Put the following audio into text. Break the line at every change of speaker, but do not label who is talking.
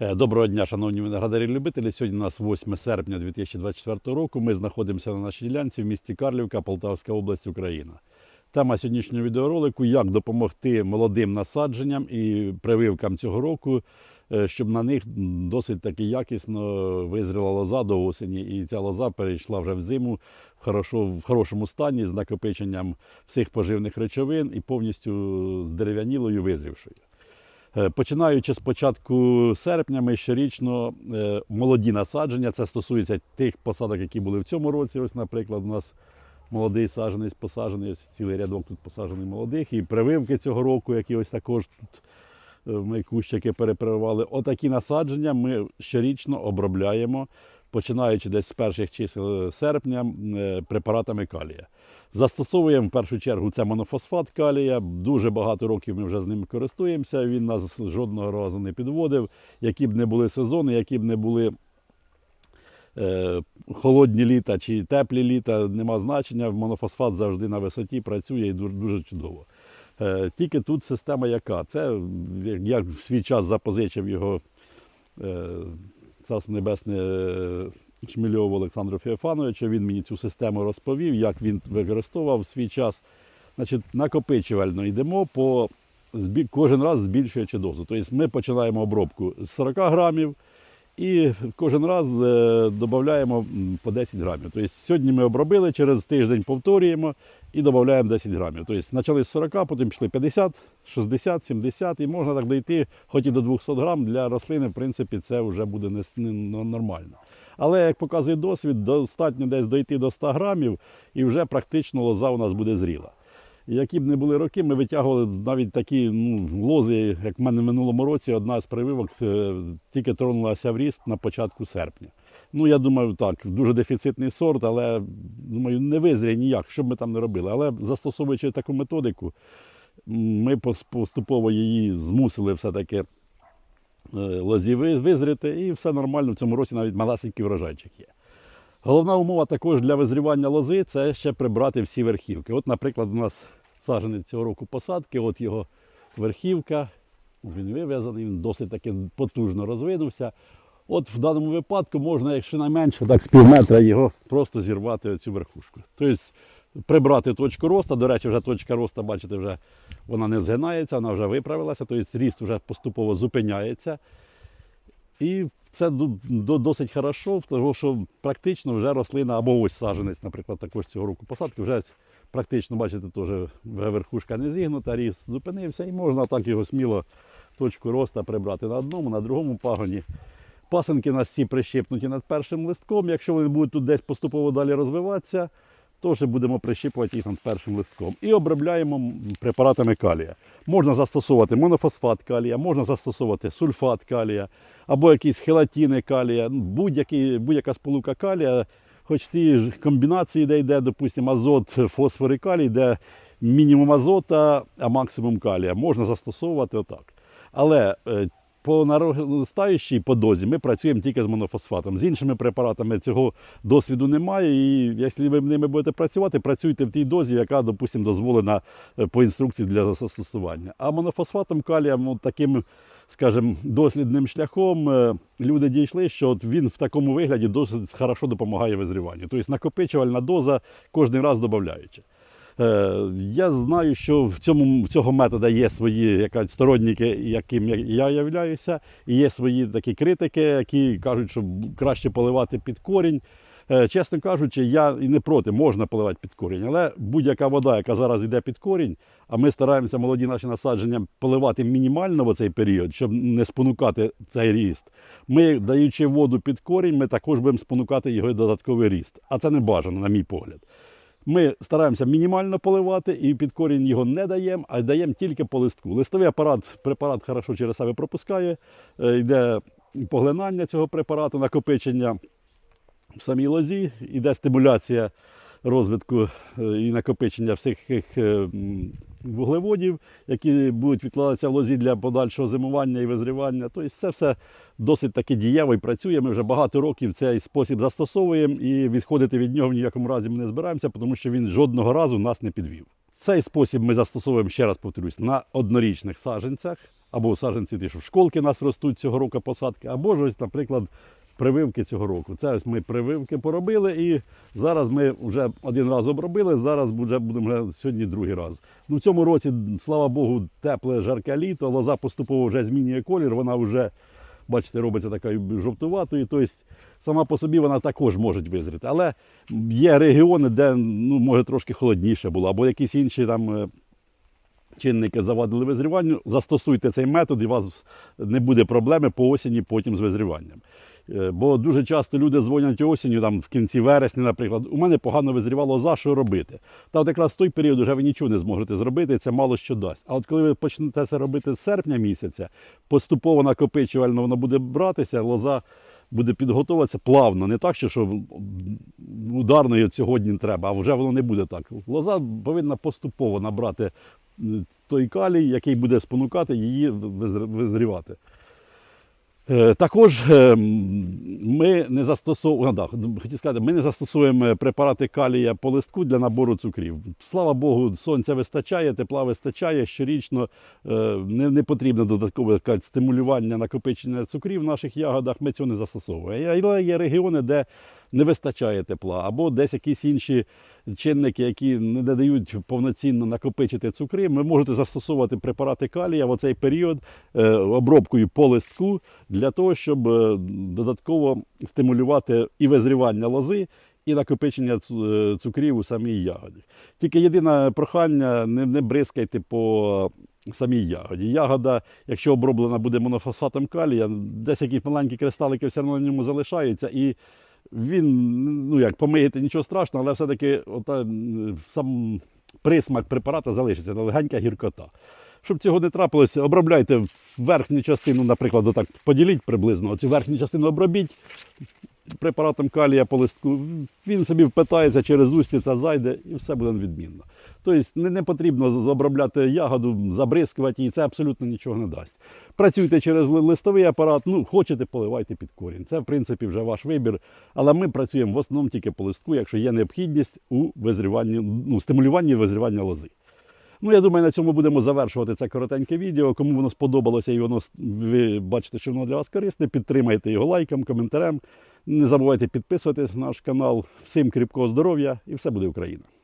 Е, Доброго дня, шановні виноградарі-любителі. Сьогодні у нас 8 серпня 2024 року. Ми знаходимося на нашій ділянці в місті Карлівка, Полтавська область, Україна. Тема сьогоднішнього відеоролику як допомогти молодим насадженням і прививкам цього року, е, щоб на них досить таки якісно визріла лоза до осені, і ця лоза перейшла вже в зиму в, хорошо, в хорошому стані з накопиченням всіх поживних речовин і повністю здерев'янілою визрівшою. Е, Починаючи з початку серпня, ми щорічно е, молоді насадження. Це стосується тих посадок, які були в цьому році. Ось, наприклад, у нас молодий саджанець посаджений, ось цілий рядок тут посаджений молодих. І прививки цього року, які ось також тут е, ми кущики перепрививали. Отакі насадження ми щорічно обробляємо, починаючи десь з перших чисел серпня препаратами калія. Застосовуємо в першу чергу це монофосфат калія. Дуже багато років ми вже з ним користуємося. Він нас жодного разу не підводив. Які б не були сезони, які б не були е, холодні літа чи теплі літа, нема значення. Монофосфат завжди на висоті працює і дуже, дуже чудово. Е, тільки тут система яка? Це як в свій час запозичив його е, царство небесне Чмільову Олександру Феофановичу. Він мені цю систему розповів, як він використовував свій час. Значить, накопичувально йдемо по кожен раз збільшуючи дозу. Тобто ми починаємо обробку з 40 грамів і кожен раз е, додаємо по 10 грамів. Тобто сьогодні ми обробили, через тиждень повторюємо і додаємо 10 грамів. Тобто почали з 40, потім пішли 50, 60, 70 і можна так дійти хоч і до 200 грам. Для рослини, в принципі, це вже буде не, нормально. Але, як показує досвід, достатньо десь дойти до 100 грамів і вже практично лоза у нас буде зріла. Які б не були роки, ми витягували навіть такі ну, лози, як в мене в минулому році, одна з прививок е, тільки тронулася в ріст на початку серпня. Ну, я думаю, так, дуже дефіцитний сорт, але думаю, не визріє ніяк, що б ми там не робили. Але застосовуючи таку методику, ми поступово її змусили все-таки е, лозі ви- визріти, і все нормально. В цьому році навіть малесенький врожайчик є. Головна умова також для визрівання лози це ще прибрати всі верхівки. От, наприклад, у нас саджаний цього року посадки, от його верхівка, він вив'язаний, він досить таки потужно розвинувся. От в даному випадку можна, якщо найменше, так з пів метра його просто зірвати оцю верхушку. Тобто прибрати точку росту. До речі, вже точка росту, бачите, вже вона не згинається, вона вже виправилася, тобто ріст вже поступово зупиняється. І це досить хорошо, тому що практично вже рослина, або ось саджанець, наприклад, також цього року посадки, вже практично, бачите, теж верхушка не зігнута, ріст зупинився, і можна так його сміло точку росту прибрати на одному, на другому пагоні. Пасенки у нас всі прищипнуті над першим листком. Якщо вони будуть тут десь поступово далі розвиватися, то вже будемо прищіпувати їх над першим листком. І обробляємо препаратами калія. Можна застосовувати монофосфат калія, можна застосовувати сульфат калія, або якісь хелатіни калія, будь-яка сполука калія, хоч ті ж комбінації, де йде, допустимо, азот, фосфор і калій, де мінімум азота, а максимум калія, можна застосовувати отак. Але е, по наростаючій по дозі ми працюємо тільки з монофосфатом. З іншими препаратами цього досвіду немає. І якщо ви ними будете працювати, працюйте в тій дозі, яка, допустимо, дозволена е, по інструкції для застосування. А монофосфатом калієм, таким, скажімо, дослідним шляхом е, люди дійшли, що от він в такому вигляді досить хорошо допомагає визріванню. Тобто накопичувальна доза кожен раз додаючи. Е, Я знаю, що в цьому цього методу є свої якась сторонники, яким я- я являюся, і є свої такі критики, які кажуть, що краще поливати під корінь. Е, Чесно кажучи, я і не проти, можна поливати під корінь, але будь-яка вода, яка зараз йде під корінь, а ми стараємося молоді наші насадження поливати мінімально в цей період, щоб не спонукати цей ріст. Ми, даючи воду під корінь, ми також будемо спонукати його додатковий ріст. А це не бажано, на мій погляд. Ми стараємося мінімально поливати і під корінь його не даємо, а даємо тільки по листку. Листовий апарат, препарат хорошо через себе пропускає, е, йде поглинання цього препарату, накопичення в самій лозі, йде стимуляція розвитку е, і накопичення всіх е, вуглеводів, які будуть відкладатися в лозі для подальшого зимування і визрівання. Тобто це все досить таки дієво і працює. Ми вже багато років цей спосіб застосовуємо і відходити від нього в ніякому разі ми не збираємося, тому що він жодного разу нас не підвів. Цей спосіб ми застосовуємо, ще раз повторюсь, на однорічних саджанцях. або саджанці ті, що в школки нас ростуть цього року посадки, або ж ось, наприклад, прививки цього року. Це ось ми прививки поробили і зараз ми вже один раз обробили, зараз вже будемо сьогодні другий раз. Ну, в цьому році, слава Богу, тепле, жарке літо, лоза поступово вже змінює колір, вона вже, бачите, робиться такою жовтуватою. Тобто сама по собі вона також може визріти. Але є регіони, де ну, може трошки холодніше було, або якісь інші там. е, Чинники завадили визріванню, застосуйте цей метод, і у вас не буде проблеми по осені потім з визріванням. Е, Бо дуже часто люди дзвонять осінню, там в кінці вересня, наприклад, у мене погано визрівало лоза, що робити. Та от якраз в той період вже ви нічого не зможете зробити, це мало що дасть. А от коли ви почнете це робити з серпня місяця, поступово накопичувально воно буде братися, лоза буде підготовуватися плавно, не так, що, ударної сьогодні треба, а вже воно не буде так. Лоза повинна поступово набрати той калій, який буде спонукати її визр- визрівати. Е, Також е, ми не застосовуємо, хотів сказати, ми не застосовуємо препарати калія по листку для набору цукрів. Слава Богу, сонця вистачає, тепла вистачає. Щорічно е, не, не потрібно додаткове стимулювання накопичення цукрів в наших ягодах. Ми цього не застосовуємо. Але є регіони, де не вистачає тепла, або десь якісь інші чинники, які не дають повноцінно накопичити цукри. Ви можете застосовувати препарати калія в цей період е, обробкою по листку для того, щоб е, додатково стимулювати і визрівання лози, і накопичення е, цукрів у самій ягоді. Тільки єдине прохання не, не бризкайте по самій ягоді. Ягода, якщо оброблена буде монофосфатом калія, десь якісь маленькі кристалики все одно на ньому залишаються. І він, ну як помиєте, нічого страшного, але все-таки сам присмак препарата залишиться, легенька гіркота. Щоб цього не трапилося, обробляйте верхню частину, наприклад, отак поділіть приблизно, оцю верхню частину обробіть препаратом калія по листку. Він собі впитається через устіця, зайде і все буде відмінно. Тобто не, не потрібно обробляти ягоду, забризкувати її, це абсолютно нічого не дасть. Працюйте через листовий апарат, ну хочете, поливайте під корінь. Це, в принципі, вже ваш вибір. Але ми працюємо в основному тільки по листку, якщо є необхідність у визріванні, ну, стимулюванні визрівання лози. Ну, я думаю, на цьому будемо завершувати це коротеньке відео. Кому воно сподобалося і воно ви бачите, що воно для вас корисне, підтримайте його лайком, коментарем. Не забувайте підписуватись на наш канал. Всім кріпкого здоров'я і все буде Україна!